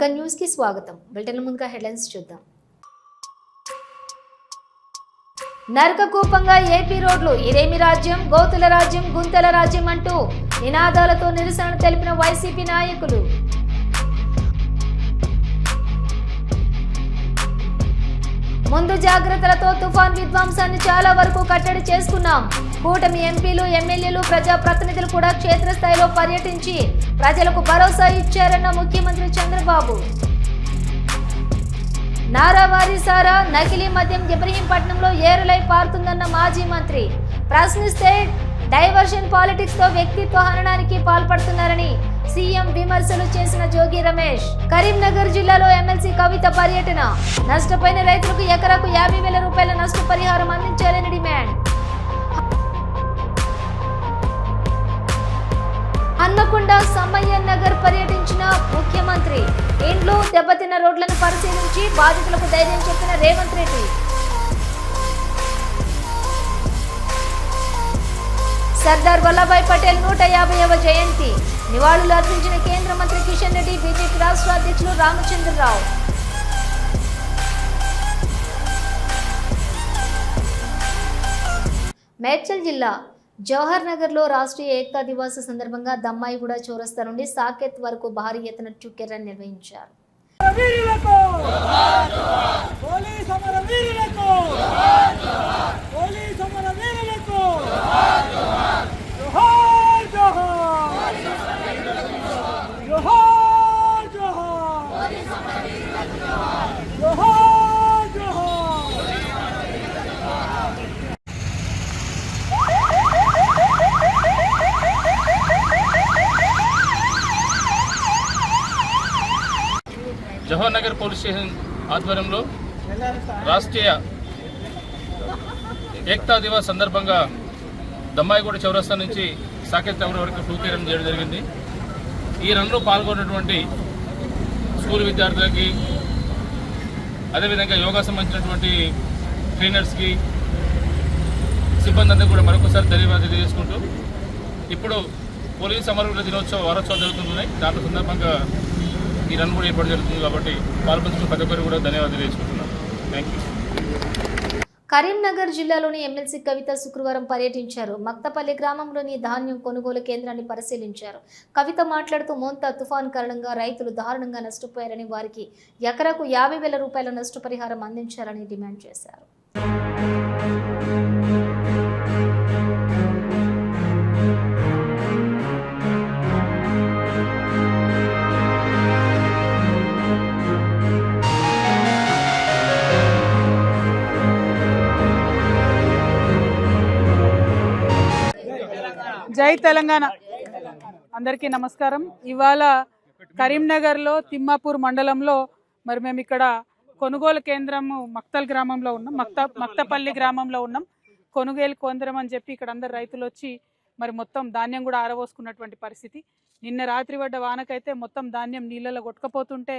మగ్గ న్యూస్కి స్వాగతం. బులెటిన్ ముందుగా హెడ్లైన్స్ చూద్దాం. నరకకూపంగా ఏపీ రోడ్లు ఇదేమి రాజ్యం గోతుల రాజ్యం గుంతల రాజ్యం అంటూ నినాదాలతో నిరసన తెలిపిన వైసీపీ నాయకులు. ముందు జాగ్రత్తలతో తుఫాన్ విధ్వంసాన్ని చాలా వరకు కట్టడి చేసుకున్నాం. కూటమి ఎంపీలు ఎమ్మెల్యేలు ప్రజా ప్రతినిధులు కూడా క్షేత్రస్థాయిలో పర్యటించి ప్రజలకు భరోసా ఇచ్చారన్న ముఖ్యమంత్రి చంద్రబాబు. నారావారి సారా నకిలీ మద్యం ఇబ్రహీంపట్నంలో ఏరులై పారుతుందన్న మాజీ మంత్రి. ప్రశ్నిస్తే డైవర్షన్ పాలిటిక్స్తో వ్యక్తిత్వ హననానికి పాల్పడుతున్నారని సీఎం విమర్శలు చేసిన జోగి రమేష్. కరీంనగర్ జిల్లాలో ఎమ్మెల్సీ కవిత పర్యటన. నష్టపోయిన రైతులకు ఎకరాకు యాభై వేల రూపాయల నష్టపరిహారం అందించాలని డిమాండ్. హన్మకొండ సమ్మయ్య నగర్ పర్యటించిన ముఖ్యమంత్రి. ఇండ్లు దెబ్బతిన్న రోడ్లను పరిశీలించి బాధితులకు ధైర్యం చెప్పిన రేవంత్ రెడ్డి. సర్దార్ వల్లభాయ్ పటేల్ నూట యాభైవ జయంతి. నివాళులు అర్పించిన కేంద్ర మంత్రి కిషన్ రెడ్డి బీజేపీ రాష్ట్ర అధ్యక్షులు రామచంద్రరావు. మేడ్చల్ జిల్లా జవహర్ నగర్లో రాష్ట్రీయ ఏకతా దివాస్ సందర్భంగా దమ్మాయిగూడ చౌరస్తా నుండి సాకేత్ వరకు భారీ ఎత్తున చుక్కెరని నిర్వహించారు. వీరులకు! వీరులకు అసోసియేషన్ ఆధ్వర్యంలో రాష్ట్రీయ ఏక్తా దివస్ సందర్భంగా దమ్మాయిగూడ చౌరస్తా నుంచి సాకేత్ చౌర వరకు టూ తీయడం చేయడం జరిగింది. ఈ రన్లో పాల్గొన్నటువంటి స్కూల్ విద్యార్థులకి అదేవిధంగా యోగా సంబంధించినటువంటి ట్రైనర్స్కి సిబ్బంది అందరికీ కూడా మరొకసారి ధన్యవాదాలు తెలియజేసుకుంటూ ఇప్పుడు పోలీస్ అమరవీరుల దినోత్సవ వారోత్సవాలు జరుగుతున్నాయి. దాంట్లో సందర్భంగా ఈ రన్ కూడా ఏర్పాటు జరుగుతుంది కాబట్టి పాల్పంచుకున్న ప్రతి ఒక్కరు కూడా ధన్యవాదాలు తెలుసుకుంటున్నాను థ్యాంక్ యూ కరీంనగర్ జిల్లాలోని ఎమ్మెల్సీ కవిత శుక్రవారం పర్యటించారు. మక్తపల్లి గ్రామంలోని ధాన్యం కొనుగోలు కేంద్రాన్ని పరిశీలించారు. కవిత మాట్లాడుతూ మోంతా తుఫాన్ కారణంగా రైతులు దారుణంగా నష్టపోయారని వారికి ఎకరాకు యాభై వేల రూపాయల నష్టపరిహారం అందించాలని డిమాండ్ చేశారు. జై తెలంగాణ. అందరికీ నమస్కారం. ఇవాళ కరీంనగర్లో తిమ్మాపూర్ మండలంలో మరి మేము ఇక్కడ కొనుగోలు కేంద్రము మక్తల్ గ్రామంలో ఉన్నాం. మక్త మక్తపల్లి గ్రామంలో ఉన్నాం. కొనుగోలు కేంద్రం అని చెప్పి ఇక్కడ అందరు రైతులు వచ్చి మరి మొత్తం ధాన్యం కూడా ఆరబోసుకున్నటువంటి పరిస్థితి. నిన్న రాత్రి పడ్డ వానకైతే మొత్తం ధాన్యం నీళ్ళలో కొట్టుకపోతుంటే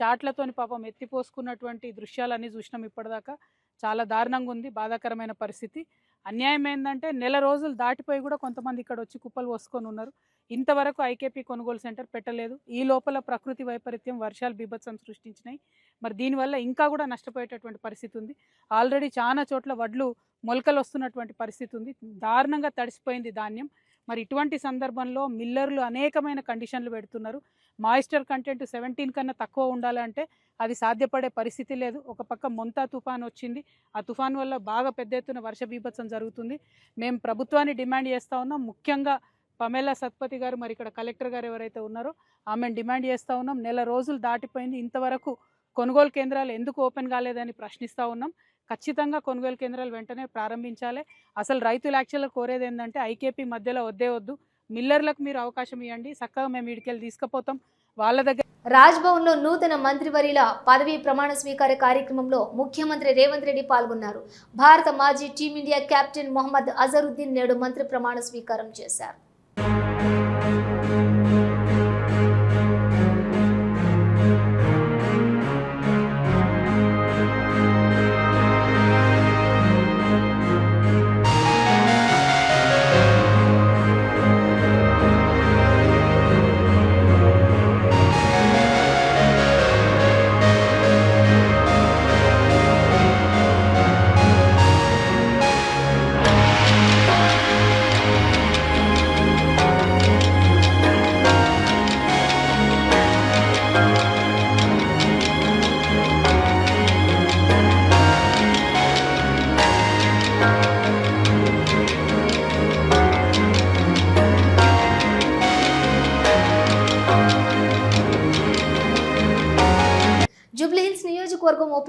చాట్లతోని పాపం ఎత్తిపోసుకున్నటువంటి దృశ్యాలన్నీ చూసినాం ఇప్పటిదాకా. చాలా దారుణంగా ఉంది బాధాకరమైన పరిస్థితి. అన్యాయం ఏంటంటే నెల రోజులు దాటిపోయి కూడా కొంతమంది ఇక్కడ వచ్చి కుప్పలు పోసుకొని ఉన్నారు. ఇంతవరకు ఐకేపీ కొనుగోలు సెంటర్ పెట్టలేదు. ఈ లోపల ప్రకృతి వైపరీత్యం వర్షాలు బీభత్సం సృష్టించినాయి. మరి దీనివల్ల ఇంకా కూడా నష్టపోయేటటువంటి పరిస్థితి ఉంది. ఆల్రెడీ చాలా చోట్ల వడ్లు మొలకలు వస్తున్నటువంటి పరిస్థితి ఉంది. దారుణంగా తడిసిపోయింది ధాన్యం. మరి ఇటువంటి సందర్భంలో మిల్లర్లు అనేకమైన కండిషన్లు పెడుతున్నారు. మాయిస్టర్ కంటెంట్ సెవెంటీన్ కన్నా తక్కువ ఉండాలంటే అది సాధ్యపడే పరిస్థితి లేదు. ఒక పక్క మొంతా తుఫాన్ వచ్చింది. ఆ తుఫాన్ వల్ల బాగా పెద్ద ఎత్తున వర్ష బీభత్సం జరుగుతుంది. మేము ప్రభుత్వాన్ని డిమాండ్ చేస్తూ ఉన్నాం. ముఖ్యంగా పమేలా సత్పతి గారు మరి ఇక్కడ కలెక్టర్ గారు ఎవరైతే ఉన్నారో ఆమెను డిమాండ్ చేస్తూ ఉన్నాం. నెల రోజులు దాటిపోయింది. ఇంతవరకు కొనుగోలు కేంద్రాలు ఎందుకు ఓపెన్ కాలేదని ప్రశ్నిస్తూ ఉన్నాం. ఖచ్చితంగా కొనుగోలు కేంద్రాలు వెంటనే ప్రారంభించాలి. అసలు రైతులు యాక్చువల్గా కోరేది ఏంటంటే ఐకేపీ మధ్యలో వద్దే వద్దు. మిల్లర్లకు మీరు అవకాశం ఇవ్వండి చక్కగా మేము ఇడికెళ్ళి తీసుకుపోతాం. వాళ్ళ దగ్గర రాజ్భవన్లో నూతన మంత్రివర్యుల పదవీ ప్రమాణ స్వీకార కార్యక్రమంలో ముఖ్యమంత్రి రేవంత్ రెడ్డి పాల్గొన్నారు. భారత మాజీ టీమిండియా కెప్టెన్ మొహమ్మద్ అజరుద్దీన్ నేడు మంత్రి ప్రమాణ స్వీకారం చేశారు.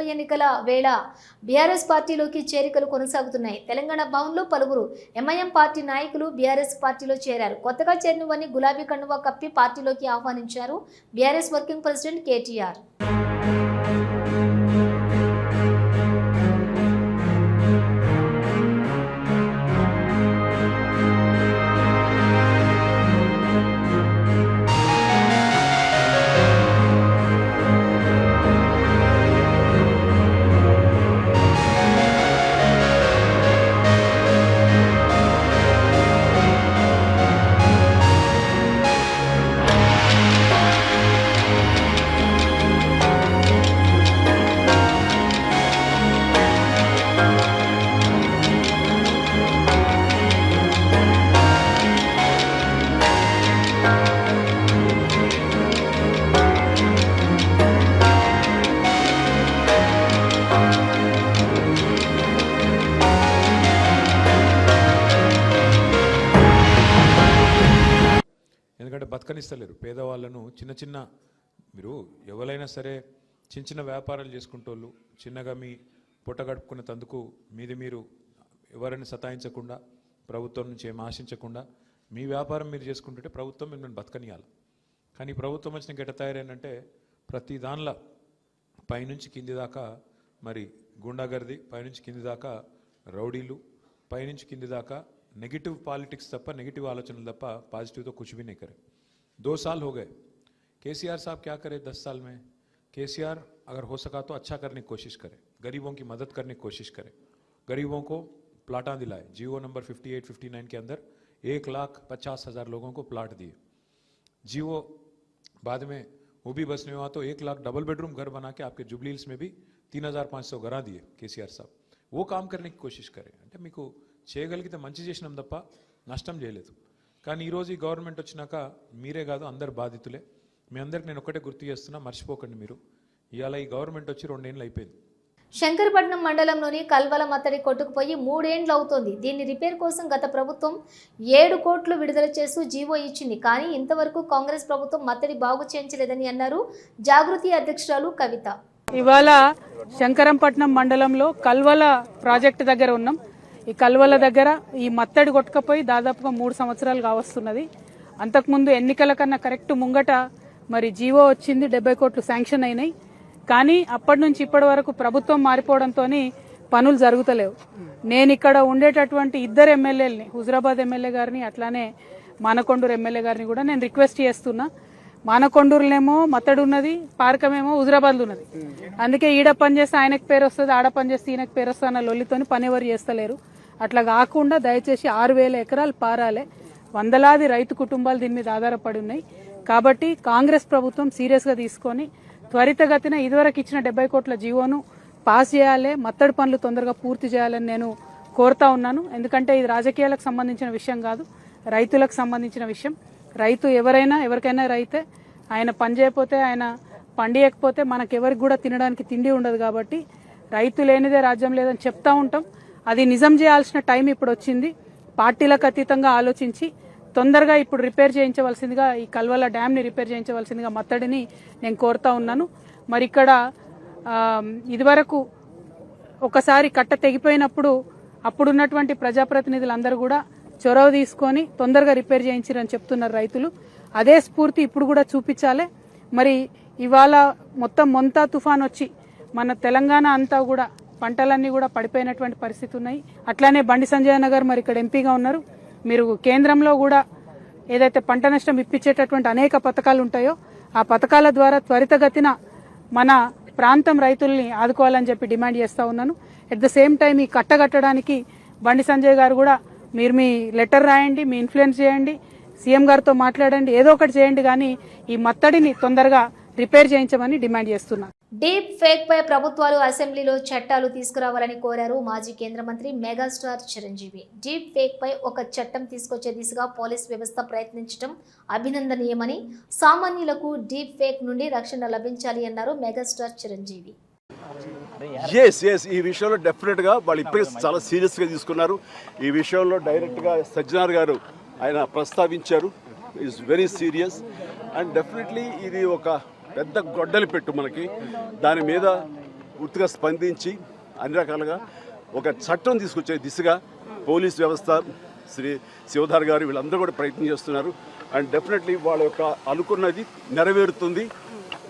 ఉప ఎన్నికల వేళ బీఆర్ఎస్ పార్టీలోకి చేరికలు కొనసాగుతున్నాయి. తెలంగాణ భవన్లో పలువురు ఎంఐఎం పార్టీ నాయకులు బీఆర్ఎస్ పార్టీలో చేరారు. కొత్తగా చేరినవన్నీ గులాబీ కండువా కప్పి పార్టీలోకి ఆహ్వానించారు బీఆర్ఎస్ వర్కింగ్ ప్రెసిడెంట్ కేటీఆర్. ఇస్తలేరు పేదవాళ్ళను చిన్న చిన్న మీరు ఎవరైనా సరే చిన్న చిన్న వ్యాపారాలు చేసుకుంటోళ్ళు చిన్నగా మీ పొట్ట గడుపుకున్న తందుకు మీది మీరు ఎవరిని సతాయించకుండా ప్రభుత్వం నుంచి ఏం ఆశించకుండా మీ వ్యాపారం మీరు చేసుకుంటుంటే ప్రభుత్వం మిమ్మల్ని బతకనియాలి. కానీ ప్రభుత్వం వచ్చిన గెట తయారేంటంటే ప్రతి దానిలో పైనుంచి కింది దాకా మరి గుండాగర్ది పైనుంచి కింది దాకా రౌడీలు పైనుంచి కింది దాకా నెగిటివ్ పాలిటిక్స్ తప్ప నెగిటివ్ ఆలోచనలు తప్ప పాజిటివ్తో కూర్చుబీనేకరే दो साल हो गए केसीआर साहब क्या करे दस साल में केसीआर अगर हो सका तो अच्छा करने की कोशिश करे गरीबों की मदद करने की कोशिश करे गरीबों को प्लाटा दिलाए जियो नंबर 58 59 के अंदर एक लाख पचास हजार लोगों को प्लाट दिए जियो बाद में वो भी बस नहीं हुआ तो एक लाख डबल बेडरूम घर बना के आपके जुबली हिल्स में भी तीन हजार पाँच सौ घरा दिए కేసీఆర్ సాబ్ वो काम करने की कोशिश करे అంటే మీకు చేయగలిగితే మంచి చేసినాం తప్ప నష్టం చేయలేదు కానీ ఈరోజు ఈ గవర్నమెంట్ వచ్చినాక మీరే కాదు అందరు బాధితులే. మీ అందరికి నేను ఒకటే గుర్తు చేస్తున్నా మర్చిపోకండి మీరు. ఇవాళ ఈ గవర్నమెంట్ వచ్చి రెండేళ్ళు అయిపోయింది. శంకరపట్నం మండలంలోని కల్వల మత్తడి కొట్టుకుపోయి మూడేండ్లు అవుతోంది. దీన్ని రిపేర్ కోసం గత ప్రభుత్వం ఏడు కోట్లు విడుదల చేస్తూ జీవో ఇచ్చింది. కానీ ఇంతవరకు కాంగ్రెస్ ప్రభుత్వం మత్తడి బాగు చేయించలేదని అన్నారు జాగృతి అధ్యక్షురాలు కవిత. ఇవాళ శంకరంపట్నం మండలంలో కల్వల ప్రాజెక్టు దగ్గర ఉన్నాం. ఈ కల్వల దగ్గర ఈ మత్తడి కొట్టుకపోయి దాదాపుగా మూడు సంవత్సరాలు కావస్తున్నది. అంతకుముందు ఎన్నికల కన్నా కరెక్ట్ ముంగట మరి జీవో వచ్చింది డెబ్బై కోట్లు శాంక్షన్ అయినాయి. కానీ అప్పటి నుంచి ఇప్పటి వరకు ప్రభుత్వం మారిపోవడంతో పనులు జరుగుతలేవు. నేను ఇక్కడ ఉండేటటువంటి ఇద్దరు ఎమ్మెల్యేలని హుజరాబాద్ ఎమ్మెల్యే గారిని అట్లానే మానకొండూరు ఎమ్మెల్యే గారిని కూడా నేను రిక్వెస్ట్ చేస్తున్నా. మానకొండూరులేమో మత్తడు ఉన్నది పార్కమేమో హుజరాబాద్లో ఉన్నది అందుకే ఈడ పని చేస్తే ఆయనకు పేరు వస్తుంది ఆడ పని చేస్తే ఈయనకు పేరు వస్తుంది అన్న లొల్లితోని పని ఎవరు చేస్తలేరు. అట్లా కాకుండా దయచేసి ఆరు వేల ఎకరాలు పారాలే. వందలాది రైతు కుటుంబాలు దీని మీద ఆధారపడి ఉన్నాయి. కాబట్టి కాంగ్రెస్ ప్రభుత్వం సీరియస్గా తీసుకొని త్వరితగతిన ఇదివరకు ఇచ్చిన డెబ్బై కోట్ల జీవోను పాస్ చేయాలి మత్తడి పనులు తొందరగా పూర్తి చేయాలని నేను కోరుతా ఉన్నాను. ఎందుకంటే ఇది రాజకీయాలకు సంబంధించిన విషయం కాదు రైతులకు సంబంధించిన విషయం. రైతు ఎవరైనా ఎవరికైనా రైతే ఆయన పని చేయకపోతే ఆయన పండియకపోతే మనకెవరికి కూడా తినడానికి తిండి ఉండదు కాబట్టి రైతు లేనిదే రాజ్యం లేదని చెప్తా ఉంటాం. అది నిజం చేయాల్సిన టైం ఇప్పుడు వచ్చింది. పార్టీలకు అతీతంగా ఆలోచించి తొందరగా ఇప్పుడు రిపేర్ చేయించవలసిందిగా ఈ కల్వల డ్యామ్ని రిపేర్ చేయించవలసిందిగా మత్తడిని నేను కోరుతా ఉన్నాను. మరి ఇక్కడ ఇదివరకు ఒకసారి కట్ట తెగిపోయినప్పుడు అప్పుడున్నటువంటి ప్రజాప్రతినిధులందరూ కూడా చొరవ తీసుకొని తొందరగా రిపేర్ చేయించారని చెప్తున్నారు రైతులు. అదే స్ఫూర్తి ఇప్పుడు కూడా చూపించాలి. మరి ఇవాళ మొత్తం మొంతా తుఫాన్ వచ్చి మన తెలంగాణ అంతా కూడా పంటలన్నీ కూడా పడిపోయినటువంటి పరిస్థితి ఉన్నాయి. అట్లానే బండి సంజయ్ నగర్ మరి ఇక్కడ ఎంపీగా ఉన్నారు. మీరు కేంద్రంలో కూడా ఏదైతే పంట నష్టం ఇప్పించేటటువంటి అనేక పథకాలు ఉంటాయో ఆ పథకాల ద్వారా త్వరితగతిన మన ప్రాంతం రైతుల్ని ఆదుకోవాలని చెప్పి డిమాండ్ చేస్తూ ఉన్నాను. ఎట్ ద సేమ్ టైం ఈ కట్టగట్టడానికి బండి సంజయ్ గారు కూడా మీరు మీ లెటర్ రాయండి మీ ఇన్ఫ్లుయెన్స్ చేయండి సీఎం గారితో మాట్లాడండి ఏదో ఒకటి చేయండి కానీ ఈ మత్తడిని తొందరగా రిపేర్ చేయించమని డిమాండ్ చేస్తున్నాను డీప్ ఫేక్ పై ప్రభుత్వాలు అసెంబ్లీలో చట్టాలు తీసుకురావాలని కోరారు మాజీ కేంద్ర మంత్రి మెగాస్టార్ చిరంజీవి. డీప్ ఫేక్ పై ఒక చట్టం తీసుకొచ్చే దిశగా పోలీస్ వ్యవస్థ ప్రయత్నించడం అభినందనీయమని సామాన్యులకు డీప్ ఫేక్ నుండి రక్షణ లభించాలి అన్నారు మెగాస్టార్ చిరంజీవి. ఎస్ ఎస్ ఈ విషయంలో డెఫినెట్గా వాళ్ళు ఇప్పటికే చాలా సీరియస్గా తీసుకున్నారు. ఈ విషయంలో డైరెక్ట్గా సజ్జనార్ గారు ఆయన ప్రస్తావించారు. Is very serious and definitely ఇది ఒక పెద్ద గొడ్డలి పెట్టు మనకి. దాని మీద పూర్తిగా స్పందించి అన్ని రకాలుగా ఒక చట్టం తీసుకొచ్చే దిశగా పోలీస్ వ్యవస్థ శ్రీ శివధార్ గారు వీళ్ళందరూ కూడా ప్రయత్నం చేస్తున్నారు. అండ్ డెఫినెట్లీ వాళ్ళ యొక్క అనుకున్నది నెరవేరుతుంది.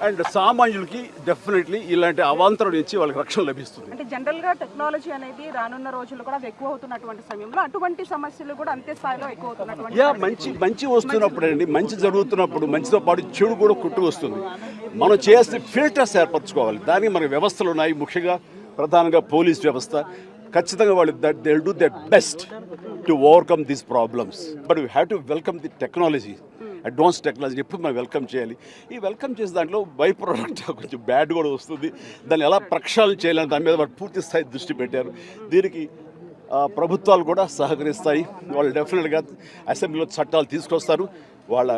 అండ్ సామాన్యులకి డెఫినెట్లీ ఇలాంటి అవాంతరం నుంచి వాళ్ళకి రక్షణ లభిస్తుంది. అంటే జనరల్గా టెక్నాలజీ అనేది రానున్న రోజుల్లో కూడా ఎక్కువ అవుతున్నటువంటి సమయంలో అటువంటి సమస్యలు కూడా అంతే స్థాయిలో ఎక్కువ అవుతున్నటువంటి యా మంచి మంచి వస్తున్నప్పుడు అండి మంచి జరుగుతున్నప్పుడు మంచితో పాటు చెడు కూడా కొట్టు వస్తుంది. మనం చేస్తే ఫిల్టర్స్ ఏర్పరచుకోవాలి. దానికి మన వ్యవస్థలు ఉన్నాయి. ముఖ్యంగా ప్రధానంగా పోలీస్ వ్యవస్థ. ఖచ్చితంగా వాళ్ళు that they do that best to overcome these problems but we have to welcome the technology advance technology ఎప్పుడు మనం వెల్కమ్ చేయాలి. ఈ వెల్కమ్ చేసే దాంట్లో బై ప్రోడక్ట్ కొంచెం బ్యాడ్ కూడా వస్తుంది. దాన్ని ఎలా ప్రక్షాళన చేయాలని దాని మీద వాళ్ళు పూర్తి స్థాయి దృష్టి పెట్టారు. దీనికి ప్రభుత్వాలు కూడా సహకరిస్తాయి. వాళ్ళు డెఫినెట్గా అసెంబ్లీలో చట్టాలు తీసుకొస్తారు. వాళ్ళ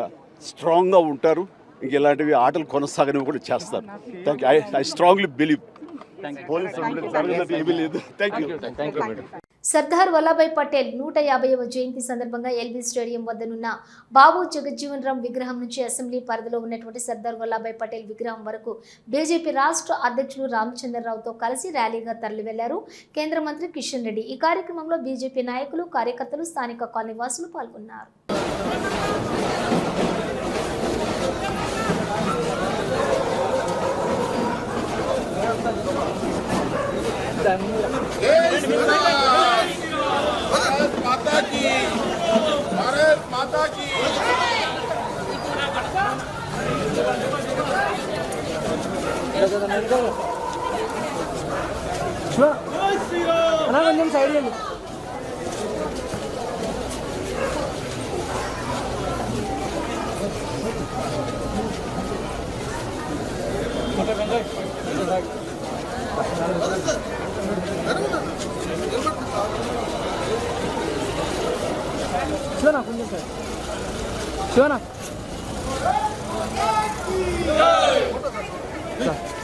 స్ట్రాంగ్గా ఉంటారు. ఇంక ఇలాంటివి ఆటలు కొనసాగనివి కూడా చేస్తారు. Thank you I I strongly believe police ఏమీ లేదు. థ్యాంక్ యూ సర్దార్ వల్లభాయ్ పటేల్ నూట యాభైవ జయంతి సందర్భంగా ఎల్బీ స్టేడియం వద్దనున్న బాబు జగజ్జీవన్ రామ్ విగ్రహం నుంచి అసెంబ్లీ పరిధిలో ఉన్నటువంటి సర్దార్ వల్లభాయ్ పటేల్ విగ్రహం వరకు బీజేపీ రాష్ట్ర అధ్యక్షులు రామచంద్రరావుతో కలిసి ర్యాలీగా తరలివెళ్ళారు. కేంద్ర మంత్రి కిషన్ రెడ్డి ఈ కార్యక్రమంలో బీజేపీ నాయకులు కార్యకర్తలు స్థానిక కాలనీవాసులు పాల్గొన్నారు. 좋아. 하나만 냄새 알리면. 시원아, 군대 시원아. 자.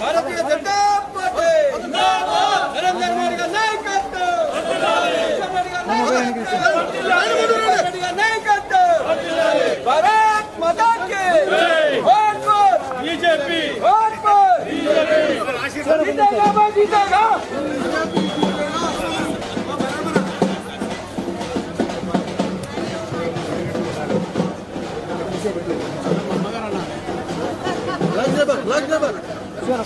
భారతీయ జనతా పార్టీ నరేంద్ర మోడీ గారి నాయకత్వం నరేంద్ర మోడీ గారి నాయకత్వం భారత్ మాతా కి vote for BJP vote for BJP జీతేగా జీతేగా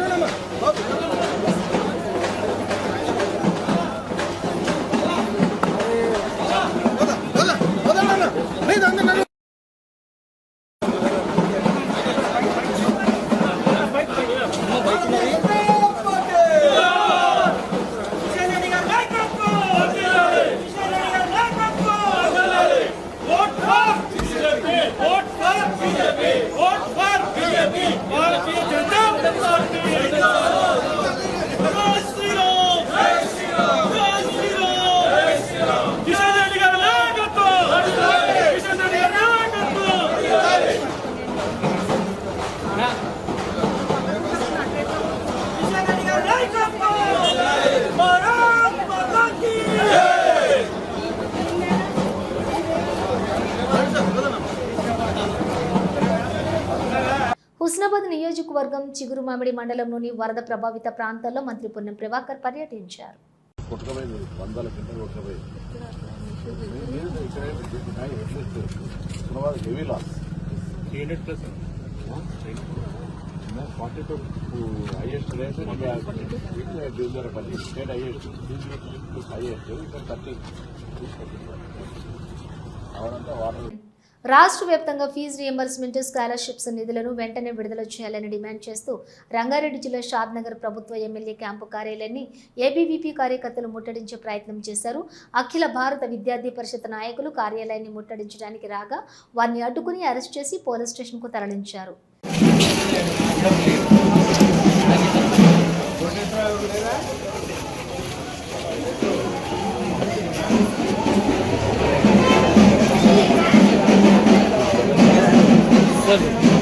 హుస్నాబాద్ నియోజకవర్గం చిగురుమామిడి మండలంలోని వరద ప్రభావిత ప్రాంతాల్లో మంత్రి పొన్నం ప్రభాకర్ పర్యటించారు కొట్టుకపోయింది వందల కింద కొట్టుకపోయింది heavy loss forty two highest rate డేంజరపల్లి state highest highest ఇక్కడ థర్టీ అవరంతా వాటర్ రాష్ట్ర వ్యాప్తంగా ఫీజు రియంబర్స్మెంట్ స్కాలర్షిప్స్ నిధులను వెంటనే విడుదల చేయాలని డిమాండ్ చేస్తూ రంగారెడ్డి జిల్లా షాద్నగర్ ప్రభుత్వ ఎమ్మెల్యే క్యాంపు కార్యాలయాన్ని ఏబీవీపీ కార్యకర్తలు ముట్టడించే ప్రయత్నం చేశారు. అఖిల భారత విద్యార్థి పరిషత్ నాయకులు కార్యాలయాన్ని ముట్టడించడానికి రాగా వారిని అడ్డుకుని అరెస్ట్ చేసి పోలీస్ స్టేషన్కు తరలించారు. আসবেন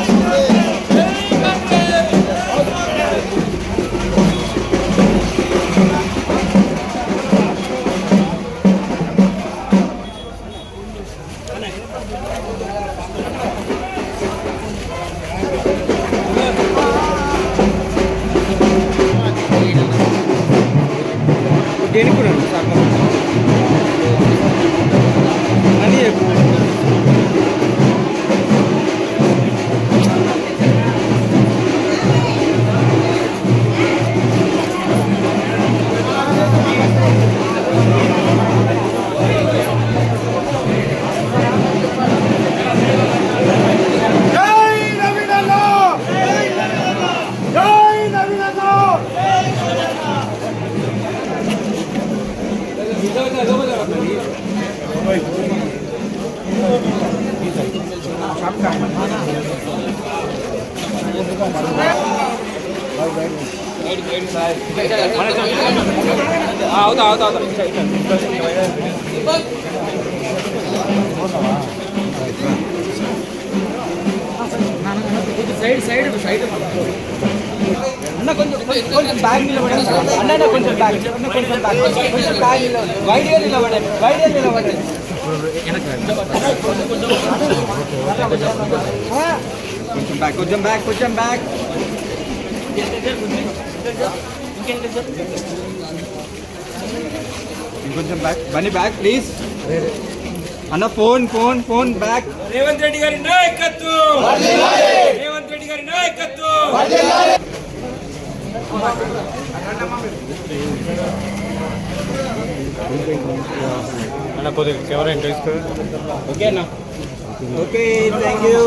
అవుతా అవుతా అవుతా సైడ్ సైడ్ సైడ్ అన్న కొంచెం కొంచెం బ్యాగ్ నిలబడండి అన్న కొంచెం బ్యాగ్ కొంచెం బ్యాగ్ కొంచెం బ్యాగ్ నిలబడండి వైడ్గా నిలబడండి వైడ్గా నిలబడండి కొంచెం బ్యాగ్ కొంచెం బ్యాగ్ కొంచెం బ్యాగ్ ఇంకొంచెం బ్యాగ్ బన్నీ బ్యాగ్ ప్లీజ్ అన్న phone phone phone bag Revanth Reddy గారి నాయకత్వం! రేవంత్ రెడ్డి గారి నాయకత్వం! ఓకే అన్న. Okay thank you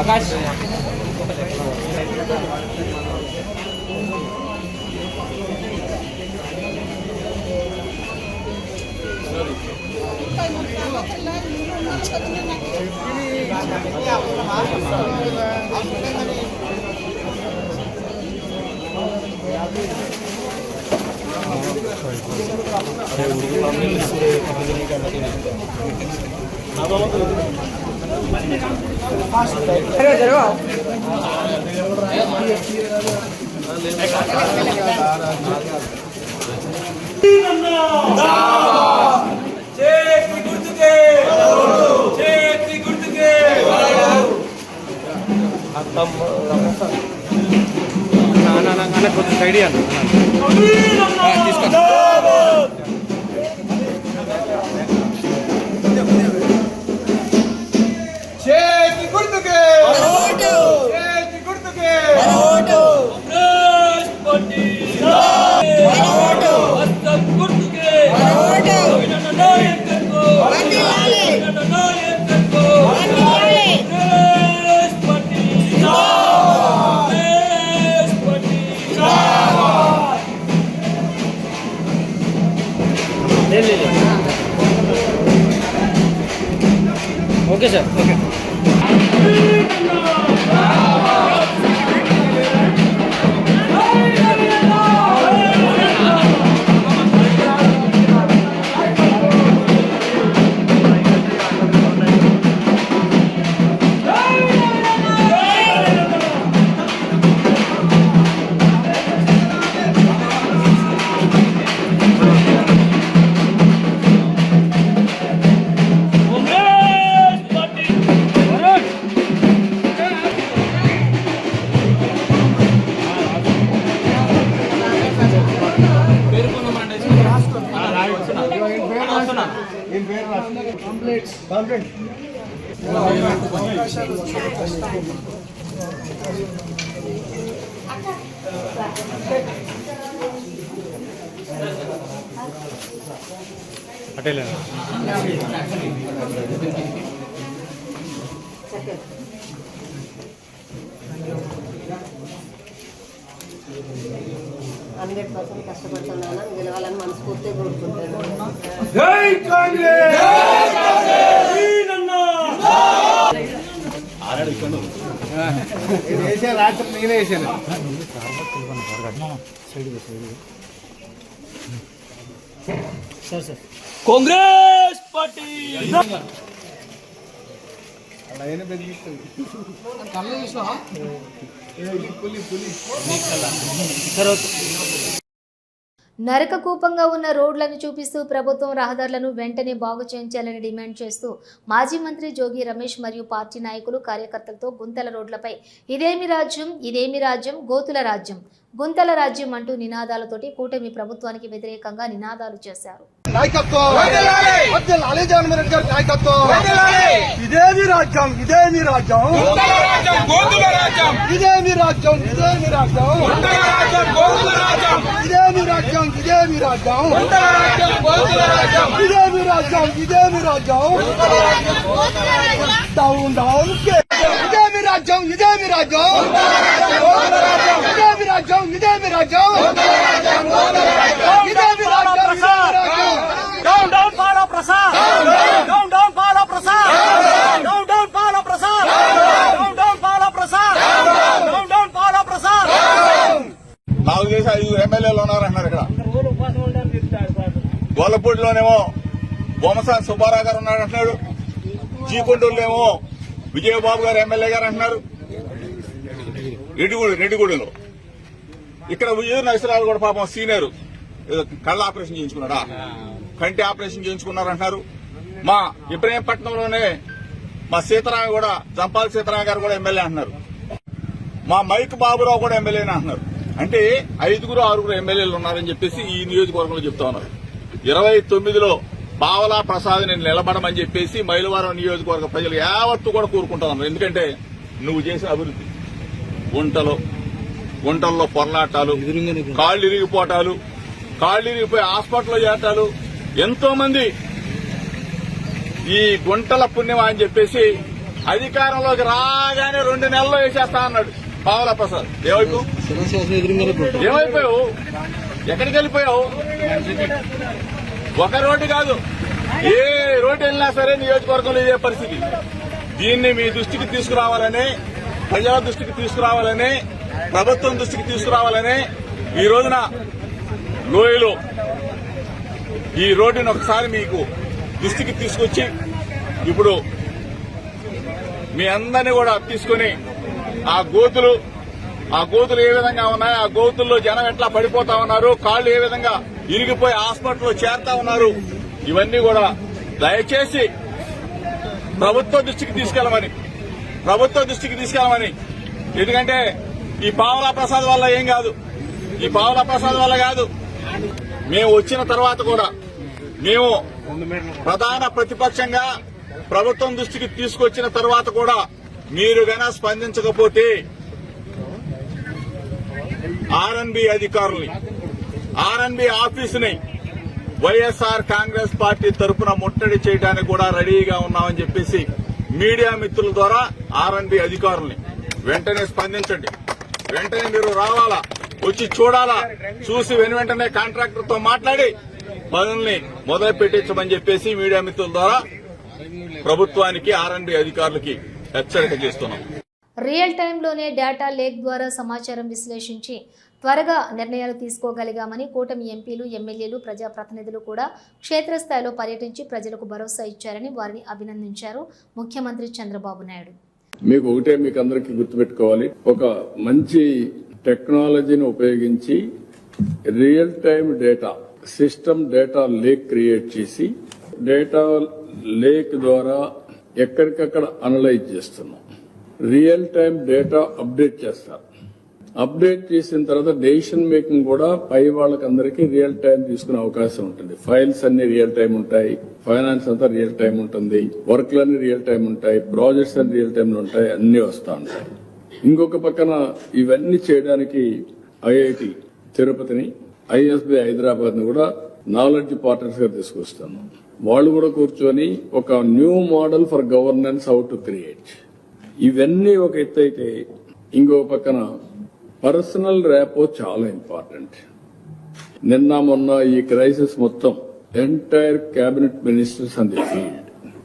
Akash Thank you. Akash చేతి గుర్తుకే చేతి గుర్తుకే కొంచెం సైడ్ అన్న చేతి ఓకే సార్ ఓకే కోసం కష్టపడుతున్నాను. కాంగ్రెస్! పార్టీ! నరకకూపంగా ఉన్న రోడ్లను చూపిస్తూ ప్రభుత్వం రహదారులను వెంటనే బాగు చేయించాలని డిమాండ్ చేస్తూ మాజీ మంత్రి జోగి రమేష్ మరియు పార్టీ నాయకులు కార్యకర్తలతో గుంతల రోడ్లపై ఇదేమి రాజ్యం ఇదేమి రాజ్యం గోతుల రాజ్యం గుంతల రాజ్యం అంటూ నినాదాలతోటి కూటమి ప్రభుత్వానికి వ్యతిరేకంగా నినాదాలు చేశారు. నాయకత్వం! వర్ధిల్లాలి జగన్మోహన్ రెడ్డి రాజ్యం ఇదేమి రాజ్యం ఒంటరి రాజ్యం గోవుల రాజ్యం ఇదేమి రాజ్యం ఇదేమి రాజ్యం ఒంటరి రాజ్యం గోవుల రాజ్యం ఇదేమి రాజ్యం ఇదేమి రాజ్యం డౌన్ డౌన్ ఇదేమి రాజ్యం ఇదేమి రాజ్యం ఇదేమి రాజ్యం ఇదేమి రాజ్యం ఇదేమి రాజ్యం ఇదేమి డౌన్ డౌన్ ప్రసాద్ చేసి ఐదు ఎమ్మెల్యేలు ఉన్నారంటున్నారు ఇక్కడ. గోలపూడిలోనేమో బొమ్మసాని సుబ్బారావు గారు ఉన్నాడు అంటున్నాడు. చీకొండూరులోనేమో విజయబాబు గారు ఎమ్మెల్యే గారు అంటున్నారు. రెడ్డిగూడి రెడ్డిగూడెలో. ఇక్కడ విజయ నరసరావు కూడా పాపం సీనియర్. కళ్ళ ఆపరేషన్ చేయించుకున్నాడా? కంటి ఆపరేషన్ చేయించుకున్నారు అంటున్నారు. మా ఇబ్రహీంపట్నంలోనే మా సీతారామ కూడా జంపాల సీతారామ గారు కూడా ఎమ్మెల్యే అంటున్నారు. మా మైక్ బాబురావు కూడా ఎమ్మెల్యేని అంటున్నారు. అంటే ఐదుగురు ఆరుగురు ఎమ్మెల్యేలు ఉన్నారని చెప్పేసి ఈ నియోజకవర్గంలో చెప్తా ఉన్నారు. ఇరవై తొమ్మిదిలో బావలా ప్రసాద్ నేను నిలబడమని చెప్పేసి మైలవరం నియోజకవర్గ ప్రజలు యావత్తు కూడా కోరుకుంటున్నాను ఎందుకంటే నువ్వు చేసిన అభివృద్ధి. గుంటలు గుంటల్లో పొరలాటాలు కాళ్ళు ఇరిగిపోవటాలు కాళ్ళు ఇరిగిపోయి హాస్పిటల్లో చేరటాలు ఎంతో మంది ఈ గుంటల పుణ్యమా అని చెప్పేసి అధికారంలోకి రాగానే రెండు నెలల్లో వేసేస్తా అన్నాడు. పావలా ప్రసాద్ ఏమైపు ఏమైపోయావు? ఎక్కడికి వెళ్ళిపోయావు? ఒక రోడ్డు కాదు ఏ రోడ్డు వెళ్ళినా సరే నియోజకవర్గంలో ఇదే పరిస్థితి. దీన్ని మీ దృష్టికి తీసుకురావాలని ప్రజల దృష్టికి తీసుకురావాలని ప్రభుత్వం దృష్టికి తీసుకురావాలని ఈ రోజున లోయలో ఈ రోడ్డును ఒకసారి మీకు దృష్టికి తీసుకొచ్చి ఇప్పుడు మీ అందరినీ కూడా తీసుకుని ఆ గోతులు ఆ గోతులు ఏ విధంగా ఉన్నాయి ఆ గోతుల్లో జనం ఎట్లా పడిపోతా ఉన్నారు కాళ్ళు ఏ విధంగా ఇరిగిపోయి హాస్పిటల్లో చేరుతా ఉన్నారు ఇవన్నీ కూడా దయచేసి ప్రభుత్వ దృష్టికి తీసుకెళ్ళమని ప్రభుత్వ దృష్టికి తీసుకెళ్ళమని ఎందుకంటే ఈ పావలా ప్రసాద్ వల్ల ఏం కాదు ఈ పావలా ప్రసాద్ వల్ల కాదు. మేము వచ్చిన తర్వాత కూడా మేము ప్రధాన ప్రతిపక్షంగా ప్రభుత్వం దృష్టికి తీసుకొచ్చిన తర్వాత కూడా మీరు గన స్పందించకపోతే ఆర్ఎన్బి అధికారుల్ని ఆర్ఎన్బి ఆఫీసుని వైఎస్ఆర్ కాంగ్రెస్ పార్టీ తరపున ముట్టడి చేయడానికి కూడా రెడీగా ఉన్నామని చెప్పేసి మీడియా మిత్రుల ద్వారా ఆర్ఎన్బి అధికారుల్ని వెంటనే స్పందించండి. వెంటనే మీరు రావాలా? వచ్చి చూడాలా? చూసి వెను వెంటనే కాంట్రాక్టర్తో మాట్లాడి పనుల్ని మొదలు పెట్టించమని చెప్పేసి మీడియా మిత్రుల ద్వారా ప్రభుత్వానికి ఆర్ఎన్బి అధికారులకి హెచ్చరిక చేస్తున్నాం. రియల్ టైంలోనే డేటా లేక్ ద్వారా సమాచారం విశ్లేషించి త్వరగా నిర్ణయాలు తీసుకోగలిగామని కూటమి ఎంపీలు ఎమ్మెల్యేలు ప్రజాప్రతినిధులు కూడా క్షేత్రస్థాయిలో పర్యటించి ప్రజలకు భరోసా ఇచ్చారని వారిని అభినందించారు ముఖ్యమంత్రి చంద్రబాబు నాయుడు. మీకు ఒకటే మీకు అందరికీ గుర్తుపెట్టుకోవాలి. ఒక మంచి టెక్నాలజీని ఉపయోగించి real time data system data lake create చేసి డేటా లేక్ ద్వారా ఎక్కడికక్కడ అనలైజ్ చేస్తున్నాం. రియల్ టైం డేటా అప్డేట్ చేస్తారు. అప్డేట్ చేసిన తర్వాత డెసిషన్ మేకింగ్ కూడా పై వాళ్ళకందరికీ రియల్ టైం తీసుకునే అవకాశం ఉంటుంది. ఫైల్స్ అన్ని రియల్ టైం ఉంటాయి. ఫైనాన్స్ అంతా రియల్ టైం ఉంటుంది. వర్క్లన్నీ రియల్ టైం ఉంటాయి. ప్రాజెక్ట్స్ అన్ని రియల్ టైంలో ఉంటాయి. అన్ని వస్తూ ఉంటాయి. ఇంకొక పక్కన ఇవన్నీ చేయడానికి ఐఐటి తిరుపతిని ఐఎస్బి హైదరాబాద్ని కూడా నాలెడ్జ్ పార్ట్నర్స్గా తీసుకొస్తాను వాళ్ళు కూడా కూర్చొని ఒక new model for governance how to create ఇవన్నీ ఒక ఎత్తు అయితే ఇంకో పక్కన పర్సనల్ ర్యాపో చాలా ఇంపార్టెంట్ నిన్న మొన్న ఈ క్రైసిస్ మొత్తం entire cabinet ministers and field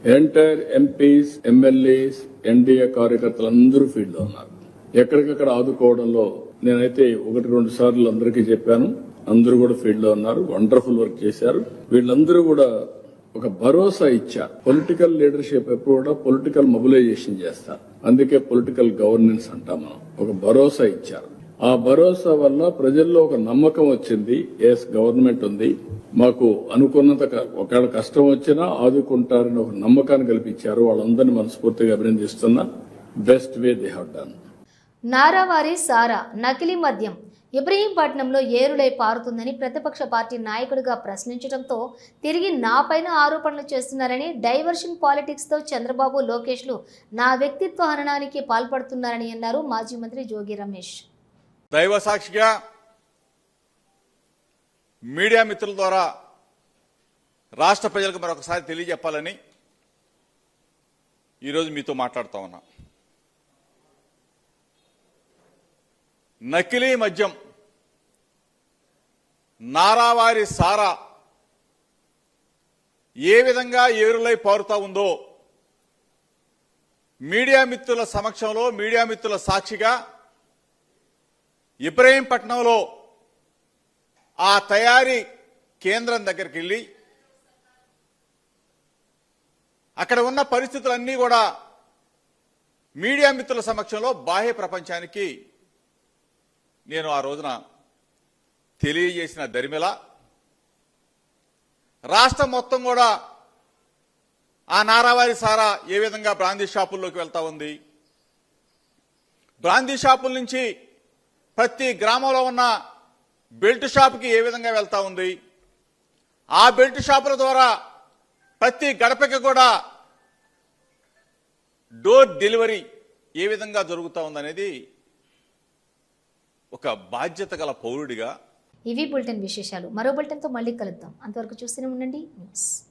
entire MPs MLAs NDA కార్యకర్తలు అందరూ ఫీల్డ్లో ఉన్నారు. ఎక్కడికక్కడ ఆదుకోవడంలో నేనైతే ఒకటి రెండు సార్లు అందరికీ చెప్పాను. అందరూ కూడా ఫీల్డ్లో ఉన్నారు. వండర్ఫుల్ వర్క్ చేశారు. వీళ్ళందరూ కూడా ఒక భరోసా ఇచ్చారు పొలిటికల్ లీడర్షిప్ ఎప్పుడు కూడా పొలిటికల్ మొబిలైజేషన్ చేస్తారు అందుకే పొలిటికల్ గవర్నెన్స్ అంటాం మనం. ఒక భరోసా ఇచ్చారు ఆ భరోసా వల్ల ప్రజల్లో ఒక నమ్మకం వచ్చింది. ఎస్ గవర్నమెంట్ ఉంది. మాకు అనుకున్నంత ఒకవేళ కష్టం వచ్చినా ఆదుకుంటారని ఒక నమ్మకాన్ని కల్పించారు. వాళ్ళందరినీ మనస్ఫూర్తిగా అభినందిస్తున్నా. Best way they have done నారావారి సారా నకిలీ మద్యం. ఇబ్రహీంపట్నంలో ఏరులై పారుతుందని ప్రతిపక్ష పార్టీ నాయకుడిగా ప్రశ్నించడంతో తిరిగి నాపైన ఆరోపణలు చేస్తున్నారని డైవర్షన్ పాలిటిక్స్తో చంద్రబాబు లోకేష్లు నా వ్యక్తిత్వ హననానికి పాల్పడుతున్నారని అన్నారు మాజీ మంత్రి జోగి రమేష్. దైవ సాక్షిగా మీడియా మిత్రుల ద్వారా రాష్ట్ర ప్రజలకు మరొకసారి తెలియజెప్పాలని ఈరోజు మీతో మాట్లాడుతూ ఉన్నా. నకిలీ మద్యం. నారావారి సారా ఏ విధంగా ఏరులై పారుతా ఉందో మీడియా మిత్రుల సమక్షంలో మీడియా మిత్రుల సాక్షిగా ఇబ్రహీంపట్నంలో ఆ తయారీ కేంద్రం దగ్గరికి వెళ్ళి అక్కడ ఉన్న పరిస్థితులన్నీ కూడా మీడియా మిత్రుల సమక్షంలో బాహ్య ప్రపంచానికి నేను ఆ రోజున తెలియజేసిన దరిమిల రాష్ట్రం మొత్తం కూడా ఆ నారావారి సారా ఏ విధంగా బ్రాందీ షాపుల్లోకి వెళ్తా ఉంది? బ్రాందీ షాపుల నుంచి ప్రతి గ్రామంలో ఉన్న బెల్ట్ షాప్కి ఏ విధంగా వెళ్తా ఉంది? ఆ బెల్ట్ షాపుల ద్వారా ప్రతి గడపకి కూడా డోర్ డెలివరీ ఏ విధంగా జరుగుతూ ఉందనేది ఒక బాధ్యత గల పౌరుడిగా ఇవి బులెటిన్ విశేషాలు. మరో బులెటిన్తో మళ్ళీ కలుద్దాం. అంతవరకు చూస్తూనే ఉండండి. న్యూస్.